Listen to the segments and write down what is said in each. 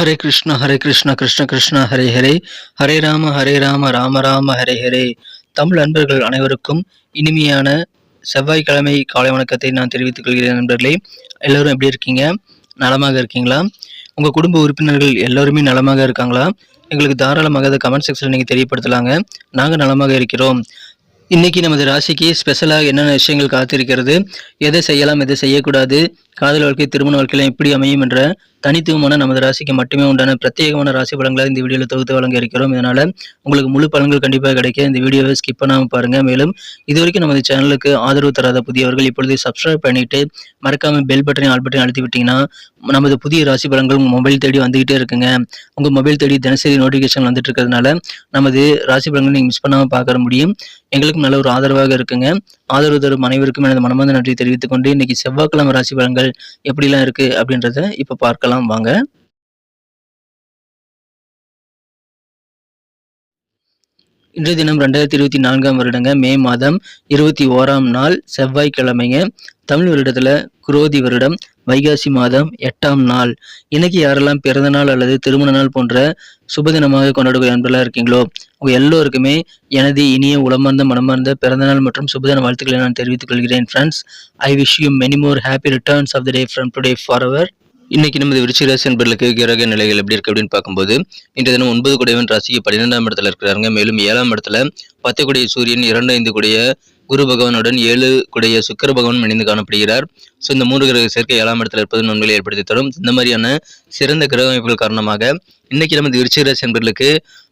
ஹரே கிருஷ்ண ஹரே கிருஷ்ண கிருஷ்ண கிருஷ்ண ஹரே ஹரே. ஹரே ராம ஹரே ராம ராம ராம ஹரே ஹரே. தமிழ் அன்பர்கள் அனைவருக்கும் இனிமையான செவ்வாய்க்கிழமை காலை வணக்கத்தை நான் தெரிவித்துக் கொள்கிறேன் நண்பர்களே. எல்லோரும் எப்படி இருக்கீங்க? நலமாக இருக்கீங்களா? உங்கள் குடும்ப உறுப்பினர்கள் எல்லோருமே நலமாக இருக்காங்களா? எங்களுக்கு தாராளமாக அதை கமெண்ட் செக்ஷனில் நீங்கள் தெரியப்படுத்தலாங்க. நாங்கள் நலமாக இருக்கிறோம். இன்றைக்கி நமது ராசிக்கு ஸ்பெஷலாக என்னென்ன விஷயங்கள் காத்திருக்கிறது? எதை செய்யலாம் எதை செய்யக்கூடாது? காதல் வாழ்க்கை திருமண வாழ்க்கையில எப்படி அமையும் என்ற தனித்துவமான நமது ராசிக்கு மட்டுமே உண்டான பிரத்யேகமான ராசி பலன்களை இந்த வீடியோவில் தொகுத்து வழங்க இருக்கிறோம். இதனால உங்களுக்கு முழு பலன்கள் கண்டிப்பாக கிடைக்க இந்த வீடியோவை ஸ்கிப் பண்ணாமல் பாருங்க. மேலும் இது வரைக்கும் நமது சேனலுக்கு ஆதரவு தராத புதியவர்கள் இப்பொழுது சப்ஸ்கிரைப் பண்ணிட்டு மறக்காம பெல் பட்டனை ஆல் பட்டனை அழுத்தி விட்டீங்கன்னா நமது புதிய ராசி பலன்கள் உங்கள் மொபைல் தேடி வந்துகிட்டே இருக்குங்க. உங்கள் மொபைல் தேடி தினசரி நோட்டிஃபிகேஷன் வந்துட்டு இருக்கிறதுனால நமது ராசி பலன்கள் நீங்கள் மிஸ் பண்ணாமல் பார்க்க முடியும். எங்களுக்கும் நல்ல ஒரு ஆதரவாக இருக்குங்க. ஆதரவு தரும் அனைவருக்கும் எனது மனமார்ந்த நன்றி தெரிவித்துக் கொண்டு இன்னைக்கு செவ்வாய்க்கிழமை ராசி பலன்கள் எப்படிலாம் இருக்கு அப்படின்றத இப்ப பார்க்கலாம். வாங்க. இன்றைய தினம் ரெண்டாயிரத்தி இருபத்தி நான்காம் வருடங்க மே மாதம் இருபத்தி ஓராம் நாள் செவ்வாய்க்கிழமைங்க. தமிழ் வருடத்துல குரோதி வருடம் வைகாசி மாதம் எட்டாம் நாள். இன்னைக்கு யாரெல்லாம் பிறந்த நாள் அல்லது திருமண நாள் போன்ற சுபதினமாக கொண்டாடக்கூடிய அன்பெல்லாம் இருக்கீங்களோ? உங்க எல்லோருக்குமே எனது இனிய உளமார்ந்த மனமார்ந்த பிறந்தநாள் மற்றும் சுபதின வாழ்த்துக்களை நான் தெரிவித்துக் கொள்கிறேன் friends I wish you many more happy returns of the day from today for our இன்னைக்கு நமது விருச்சிராசி என்பர்களுக்கு கிரக நிலைகள் எப்படி இருக்கு அப்படின்னு பார்க்கும்போது இன்றைய தினம் ஒன்பது குடையவன் ராசிக்கு பன்னிரெண்டாம் இடத்துல இருக்கிறாங்க மேலும் ஏழாம் இடத்துல பத்து குடைய சூரியன் இரண்டு ஐந்து குடைய குரு பகவானுடன் ஏழு குடைய சுக்கர பகவான் இணைந்து காணப்படுகிறார். ஸோ இந்த மூன்று கிரக சேர்க்கை ஏழாம் இடத்துல இருப்பது நன்மைகளை ஏற்படுத்தி தரும். இந்த மாதிரியான சிறந்த கிரக அமைப்புகள் காரணமாக இன்னைக்கு நமது விருச்சிகராசி என்பர்களுக்கு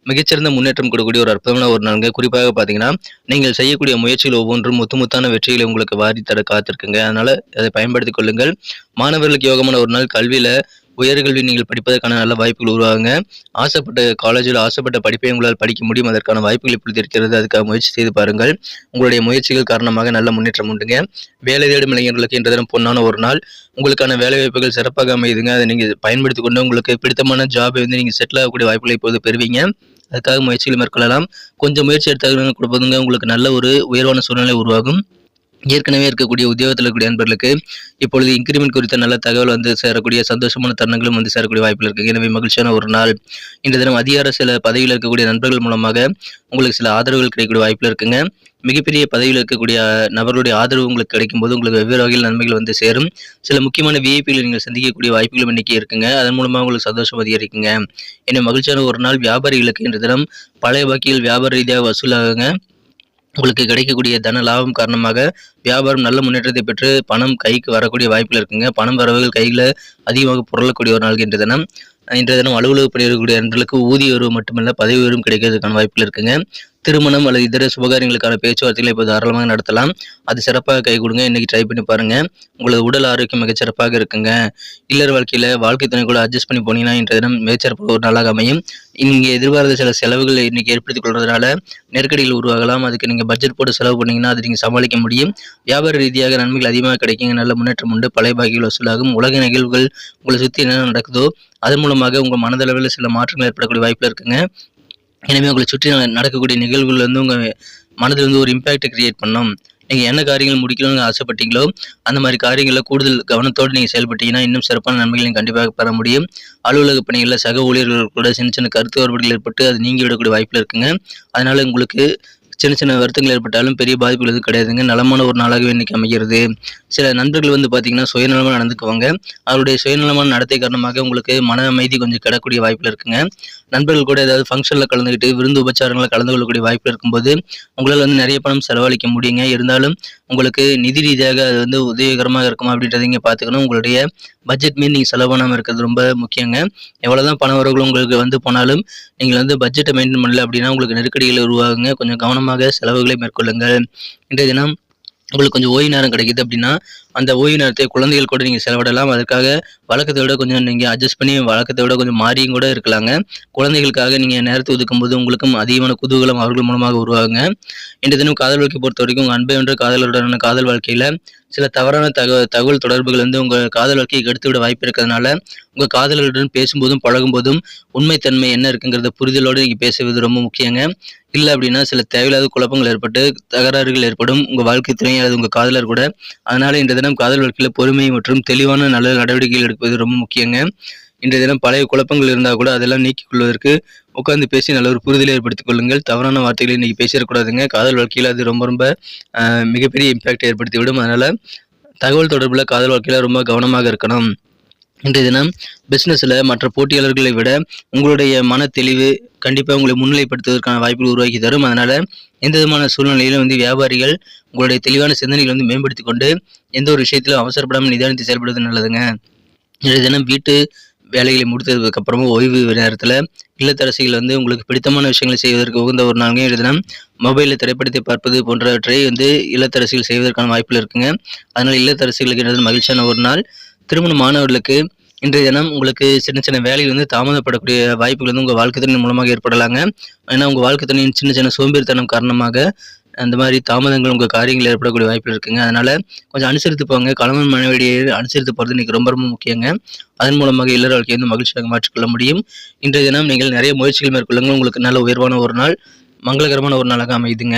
மிகச்சிறந்த முன்னேற்றம் கொடுக்கக்கூடிய ஒரு அற்புதமான ஒரு நாளுங்க. குறிப்பாக பார்த்தீங்கன்னா நீங்கள் செய்யக்கூடிய முயற்சிகள் ஒவ்வொன்றும் முத்து முத்தான வெற்றிகளை உங்களுக்கு வாரி தர காத்திருக்குங்க. அதனால அதை பயன்படுத்திக் கொள்ளுங்கள். மாணவர்களுக்கு யோகமான ஒரு நாள் கல்வியில உயர்கல்வி நீங்கள் படிப்பதற்கான நல்ல வாய்ப்புகள் உருவாகுங்க. ஆசைப்பட்ட காலேஜில் ஆசைப்பட்ட படிப்பை உங்களால் படிக்க முடியும். அதற்கான வாய்ப்புகள் இப்பொழுது இருக்கிறது. அதுக்காக முயற்சி செய்து பாருங்கள். உங்களுடைய முயற்சிகள் காரணமாக நல்ல முன்னேற்றம் உண்டுங்க. வேலை தேடும் இளைஞர்களுக்கு இன்று தினம் பொன்னான ஒரு நாள். உங்களுக்கான வேலை வாய்ப்புகள் சிறப்பாக அமையுதுங்க. அதை நீங்கள் பயன்படுத்தி கொண்டு உங்களுக்கு பிடித்தமான ஜாபை வந்து நீங்கள் செட்டில் ஆகக்கூடிய வாய்ப்புகளை இப்போது பெறுவீங்க. அதுக்காக முயற்சிகள் மேற்கொள்ளலாம். கொஞ்சம் முயற்சி எடுத்தாங்க கொடுப்பதுங்க உங்களுக்கு நல்ல ஒரு உயர்வான சூழ்நிலை உருவாகும். ஏற்கனவே இருக்கக்கூடிய உத்தியோகத்தில் இருக்கக்கூடிய நண்பர்களுக்கு இப்பொழுது இன்க்ரிமெண்ட் குறித்த நல்ல தகவல் வந்து சேரக்கூடிய சந்தோஷமான தருணங்களும் வந்து சேரக்கூடிய வாய்ப்பில் இருக்குது எனவே மகிழ்ச்சியான ஒரு நாள். இந்த தினம் அதிகார சில பதவியில் இருக்கக்கூடிய நண்பர்கள் மூலமாக உங்களுக்கு சில ஆதரவுகள் கிடைக்கக்கூடிய வாய்ப்பில் இருக்குங்க. மிகப்பெரிய பதவியில் இருக்கக்கூடிய நபர்களுடைய ஆதரவு உங்களுக்கு கிடைக்கும் போது உங்களுக்கு வெவ்வேறு வகையில் நன்மைகள் வந்து சேரும். சில முக்கியமான விஐபிகளை நீங்கள் சந்திக்கக்கூடிய வாய்ப்புகளும் இன்னைக்கு இருக்குங்க. அதன் மூலமாக உங்களுக்கு சந்தோஷம் அதிகரிக்குங்க. எனவே மகிழ்ச்சியான ஒரு நாள். வியாபாரிகளுக்கு இன்று தினம். பழைய பாக்கிகள் வியாபார ரீதியாக வசூலாகுங்க. உங்களுக்கு கிடைக்கக்கூடிய தன லாபம் காரணமாக வியாபாரம் நல்ல முன்னேற்றத்தை பெற்று பணம் கைக்கு வரக்கூடிய வாய்ப்பில் இருக்குங்க. பணம் வரவுகள் கையில் அதிகமாக புரளக்கூடிய ஒரு நாள் இன்றைய தினம். இன்றைய தினம் அலுவலக பணியாளர்களுடைய நண்பர்களுக்கு ஊதிய உயர்வு மட்டுமல்ல பதவி உயர்வும் கிடைக்கிறதுக்கான வாய்ப்பில் இருக்குங்க. திருமணம் அல்லது இதர சுபகாரியங்களுக்கான பேச்சுவார்த்தைகளை இப்போ தாராளமாக நடத்தலாம். அது சிறப்பாக கை கொடுங்க. இன்றைக்கி ட்ரை பண்ணி பாருங்கள் உங்களது உடல் ஆரோக்கியம் மிகச் சிறப்பாக இருக்குங்க. இல்லற வாழ்க்கையில் வாழ்க்கை துணை கூட அட்ஜஸ்ட் பண்ணி போனீங்கன்னா இன்றைய தினம் மிகச்சிறப்பாக ஒரு நாளாக அமையும். நீங்கள் எதிர்பாராத சில செலவுகளை இன்றைக்கி ஏற்படுத்திக் கொள்றதுனால நெருக்கடிகள் உருவாகலாம். அதுக்கு நீங்கள் பட்ஜெட் போட்டு செலவு பண்ணீங்கன்னா அது நீங்கள் சமாளிக்க முடியும். வியாபார ரீதியாக நன்மைகள் அதிகமாக கிடைக்குங்க. நல்ல முன்னேற்றம் உண்டு. பழைய பாக்கிகள் வசூலாகும். உலக நிகழ்வுகள் உங்களை சுற்றி என்ன நடக்குதோ அதன் மூலமாக உங்கள் மனதளவில் சில மாற்றங்கள் ஏற்படக்கூடிய வாய்ப்பில் இருக்குங்க. எனவே உங்களை சுற்றி நடக்கக்கூடிய நிகழ்வுகள் வந்து உங்கள் மனதில் வந்து ஒரு இம்பேக்டை கிரியேட் பண்ணும் நீங்கள் என்ன காரியங்கள் முடிக்கணும்னு ஆசைப்பட்டீங்களோ அந்த மாதிரி காரியங்களில் கூடுதல் கவனத்தோடு நீங்கள் செயல்பட்டீங்கன்னா இன்னும் சிறப்பான நன்மைகளை கண்டிப்பாக பெற முடியும். அலுவலக பணிகளில் சக ஊழியர்கள் கூட சின்ன சின்ன கருத்து வேறுபாடுகள் ஏற்பட்டு அது நீங்கி விடக்கூடிய வாய்ப்பில் இருக்குங்க. அதனால் உங்களுக்கு சின்ன சின்ன வருத்தங்கள் ஏற்பட்டாலும் பெரிய பாதிப்புகள் எதுவும் கிடையாதுங்க. நலமான ஒரு நாளாகவே இன்னைக்கு அமைகிறது. சில நண்பர்கள் வந்து பார்த்தீங்கன்னா சுயநலமாக நடந்துக்குவாங்க. அவருடைய சுயநலமான நடத்தை காரணமாக உங்களுக்கு மன அமைதி கொஞ்சம் கிடக்கூடிய வாய்ப்பில் இருக்குங்க. நண்பர்கள் கூட ஏதாவது ஃபங்க்ஷனில் கலந்துக்கிட்டு விருந்து உபச்சாரங்களில் கலந்து கொள்ளக்கூடிய வாய்ப்பு இருக்கும்போது உங்களால் வந்து நிறைய பணம் செலவழிக்க முடியுங்க. இருந்தாலும் உங்களுக்கு நிதி ரீதியாக அது வந்து உதவிகரமாக இருக்குமா அப்படின்றத நீங்கள் பார்த்துக்கணும் உங்களுடைய பட்ஜெட் மீது நீங்கள் செலவு பண்ணாமல் இருக்கிறது ரொம்ப முக்கியங்க. எவ்வளோதான் பண வரவுகள் உங்களுக்கு வந்து போனாலும் நீங்கள் வந்து பட்ஜெட்டை மெயின்டைன் பண்ணல அப்படின்னா உங்களுக்கு நெருக்கடிகள் உருவாகுங்க. கொஞ்சம் கவனமாக செலவுகளை மேற்கொள்ளுங்கள். இன்றைய தினம் உங்களுக்கு கொஞ்சம் ஓய்வு நேரம் கிடைக்குது அப்படின்னா அந்த ஓய்வு நேரத்தை குழந்தைகள் கூட நீங்கள் செலவிடலாம். அதற்காக வழக்கத்தை விட கொஞ்சம் நீங்கள் அட்ஜஸ்ட் பண்ணி வழக்கத்தை விட கொஞ்சம் மாறியும் கூட இருக்கலாங்க. குழந்தைகளுக்காக நீங்கள் நேரத்தை ஒதுக்கும்போது உங்களுக்கும் அதிகமான குதூகலம் அவர்கள் மூலமாக உருவாகுங்க. இன்று தினம் காதல் வாழ்க்கை பொறுத்த வரைக்கும் உங்கள் அன்பை என்ற காதலருடனான காதல் வாழ்க்கையில் சில தவறான தக தகவல் தொடர்புகள் வந்து உங்கள் காதல் வாழ்க்கையை கெடுத்துவிட வாய்ப்பு இருக்கிறதுனால உங்கள் காதலருடன் பேசும்போதும் பழகும்போதும் உண்மைத்தன்மை என்ன இருக்குங்கிறத புரிதலோடு நீங்கள் பேசுவது ரொம்ப முக்கியங்க. இல்லை அப்படின்னா சில தேவையில்லாத குழப்பங்கள் ஏற்பட்டு தகராறுகள் ஏற்படும் உங்கள் வாழ்க்கை துணை அல்லது உங்கள் காதலர் கூட. அதனால் இன்றைய தினம் காதல் வாழ்க்கையில் பொறுமை மற்றும் தெளிவான நல்ல நடவடிக்கைகள் எடுப்பது ரொம்ப முக்கியங்க. இன்றைய தினம் பழைய குழப்பங்கள் இருந்தால் கூட அதெல்லாம் நீக்கிக் கொள்வதற்கு உட்காந்து பேசி நல்ல ஒரு புரிதலை ஏற்படுத்திக் கொள்ளுங்கள். தவறான வார்த்தைகளை இன்றைக்கி பேசிடக்கூடாதுங்க. காதல் வாழ்க்கையில் அது ரொம்ப ரொம்ப மிகப்பெரிய இம்பாக்ட் ஏற்படுத்தி விடும் அதனால் தகவல் தொடர்பில் காதல் வாழ்க்கையில் ரொம்ப கவனமாக இருக்கணும். இன்றைய தினம் பிஸ்னஸில் மற்ற போட்டியாளர்களை விட உங்களுடைய மன தெளிவு கண்டிப்பாக உங்களை முன்னிலைப்படுத்துவதற்கான வாய்ப்புகள் உருவாக்கி தரும். அதனால் எந்த விதமான சூழ்நிலையிலும் வந்து வியாபாரிகள் உங்களுடைய தெளிவான சிந்தனைகளை வந்து மேம்படுத்தி கொண்டு எந்த ஒரு விஷயத்திலும் அவசரப்படாமல் நிதானித்து செயல்படுவது நல்லதுங்க. இன்றைய தினம் வீட்டு வேலைகளை முடித்ததுக்கு அப்புறமா ஓய்வு நேரத்தில் இல்லத்தரசிகள் வந்து உங்களுக்கு பிடித்தமான விஷயங்களை செய்வதற்கு உகந்த ஒரு நாளுங்க. இன்றைய தினம் மொபைலில் திரைப்படத்தை பார்ப்பது போன்றவற்றை வந்து இல்லத்தரசிகள் செய்வதற்கான வாய்ப்புகள் இருக்குங்க. அதனால் இல்லத்தரசிகளுக்கு என்றது மகிழ்ச்சியான ஒரு நாள். திருமண மாணவர்களுக்கு இன்றைய தினம் உங்களுக்கு சின்ன சின்ன வேலைகள் வந்து தாமதப்படக்கூடிய வாய்ப்புகள் வந்து உங்கள் வாழ்க்கை துணை மூலமாக ஏற்படலாங்க. ஏன்னா உங்கள் வாழ்க்கை துணையின் சின்ன சின்ன சோம்பேறித்தனம் காரணமாக அந்த மாதிரி தாமதங்கள் உங்கள் காரியங்கள் ஏற்படக்கூடிய வாய்ப்புகள் இருக்குங்க. அதனால் கொஞ்சம் அனுசரித்து போங்க. கணவன் மனைவியை அனுசரித்து போகிறது இன்றைக்கி ரொம்ப ரொம்ப முக்கியங்க. அதன் மூலமாக இல்லற வாழ்க்கையை வந்து மகிழ்ச்சியாக மாற்றிக்கொள்ள முடியும். இன்றைய தினம் நீங்கள் நிறைய முயற்சிகள் மேற்கொள்ளுங்க உங்களுக்கு நல்ல உயர்வான ஒரு நாள் மங்களகரமான ஒரு நாளாக அமைதுங்க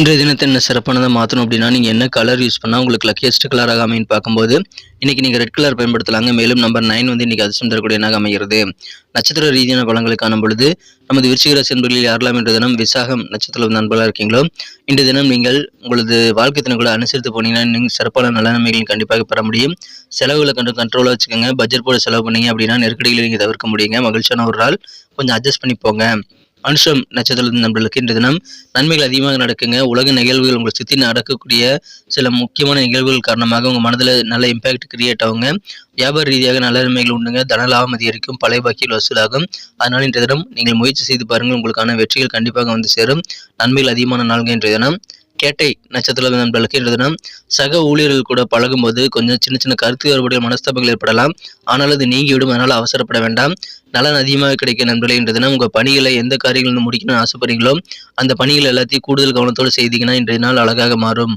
இன்றைய தினத்தை என்ன சிறப்பானதாக மாற்றணும் அப்படின்னா நீங்கள் என்ன கலர் யூஸ் பண்ணால் உங்களுக்கு லக்கியஸ்ட் கலராக அமைன்னு பார்க்கும்போது இன்றைக்கி நீங்கள் ரெட் கலர் பயன்படுத்தலாங்க. மேலும் நம்பர் நைன் வந்து இன்றைக்கி அதிர்ஷ்டம் தரக்கூடிய எண்ணாக அமைகிறது. நட்சத்திர ரீதியான பலன்களை காணும் பொழுது நமது விருச்சிகராசி என்பர்களில் யாரெல்லாம் இன்றைய தினம் விசாகம் நட்சத்திர நண்பர்களாக இருக்கீங்களோ இன்றைய தினம் நீங்கள் உங்களது வாழ்க்கை தினங்களை அனுசரித்து போனீங்கன்னா நீங்கள் சிறப்பான நல்ல நன்மைகளை கண்டிப்பாக பெற முடியும். செலவுகளை கண்டு கண்ட்ரோலாக வச்சுக்கோங்க. பட்ஜெட் போட செலவு பண்ணீங்க அப்படின்னா நெருக்கடிகளை நீங்கள் தவிர்க்க முடியுங்க. மகிழ்ச்சியான ஒரு நாள். கொஞ்சம் அட்ஜஸ்ட் பண்ணி போங்க. அனுஷம் நட்சத்திரத்தின் நண்பர்களுக்கு இன்றைய தினம் நன்மைகள் அதிகமாக நடக்குங்க. உலக நிகழ்வுகள் உங்களை சுற்றி நடக்கக்கூடிய சில முக்கியமான நிகழ்வுகள் காரணமாக உங்கள் மனதில் நல்ல இம்பாக்ட் கிரியேட் ஆகுங்க. வியாபார ரீதியாக நல்ல நன்மைகள் உண்டுங்க. தன லாபம் அதிகரிக்கும். பழைய பாக்கியில் வசூலாகும். அதனால் இன்றைய தினம் நீங்கள் முயற்சி செய்து பாருங்கள். உங்களுக்கான வெற்றிகள் கண்டிப்பாக வந்து சேரும். நன்மைகள் அதிகமான நாள்கள் இன்றைய தினம். கேட்டை நட்சத்திர நண்பர்களுக்கு இன்றைய தினம் சக ஊழியர்கள் கூட பழகும்போது கொஞ்சம் சின்ன சின்ன கருத்து வேறுபடிய மனஸ்தாபங்கள் ஏற்படலாம். ஆனால் அது நீங்கிவிடும். அதனால் அவசரப்பட வேண்டாம். நலன் அதிகமாக கிடைக்க நண்பர்களே இன்றைய தினம் உங்கள் பணிகளை எந்த காரியங்களும் முடிக்கணும்னு ஆசைப்படுறீங்களோ அந்த பணிகள் எல்லாத்தையும் கூடுதல் கவனத்தோடு செய்தீங்கன்னா இன்றைய நாள் அழகாக மாறும்.